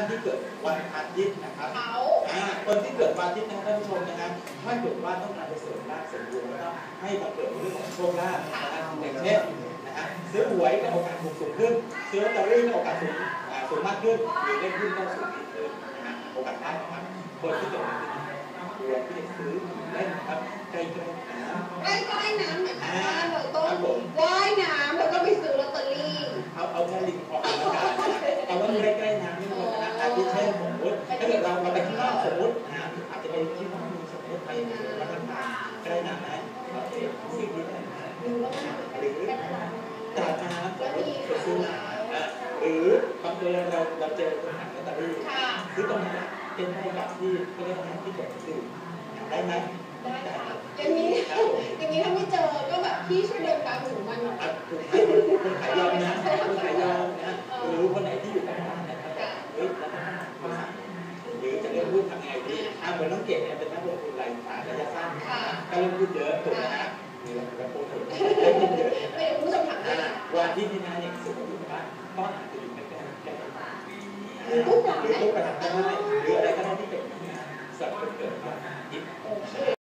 านที่เกิดวันอาทิตย์นะครับเขาอ่าคนที่เกิดวันอาทิตย์นะครับท่านผู้ชมนะครับถ้าเกิดว่าต้องการไปเสริมลาภเสริมดวงก็ต้องให้มาเกิดในเรื่องของโชคลาภนะครับอย่างเช่นนะฮะซื้อหวยก็โอกาสถูกสูงขึ้นซื้อลอตเตอรี่ก็โอกาสสูงอ่าสูงมากขึ้นหรือเล่นหุ้นก็สูงอีกเลยนะฮะโอกาสได้นะครับคนที่เกิดวันอาทิตย์นะครับควรที่จะซื้อเล่นนะครับใกล้ๆน้ กิดเราเราไปข้างนอกสมมตินะอาจจะไปที่นองสมมติไปวัดต่างๆใกล้น้ำนะเราเองสิ่งที่ได้ดูแล้วมันหรือตลาดน้ำสมมติไปซื้อน้ำอะหรือบางทีเราเราเจอคนหาลอตเตอรี่ค่ะซื้อตรงนั้นเป็นได้กับที่เขาเรียกว่าที่เกิดขึ้นได้ไหม เหมือนน้องเกดเนี่ยเป็นนักลงทุนรายระยะสั้นก็เริ่มพูดเยอะถูกไหมฮะนี่เราจะพูดถึงเริ่มพูดเยอะไม่เดี๋ยวคุณผู้ชมถามได้อะวันที่นี่นะเนี่ยสุขภาพบ้านก็อาจจะอยู่ใกล้ๆใกล้ๆหรือทุกอย่างหรือทุกประทับได้หรืออะไรก็ได้ที่เป็นสัตว์เกิดมาโอเค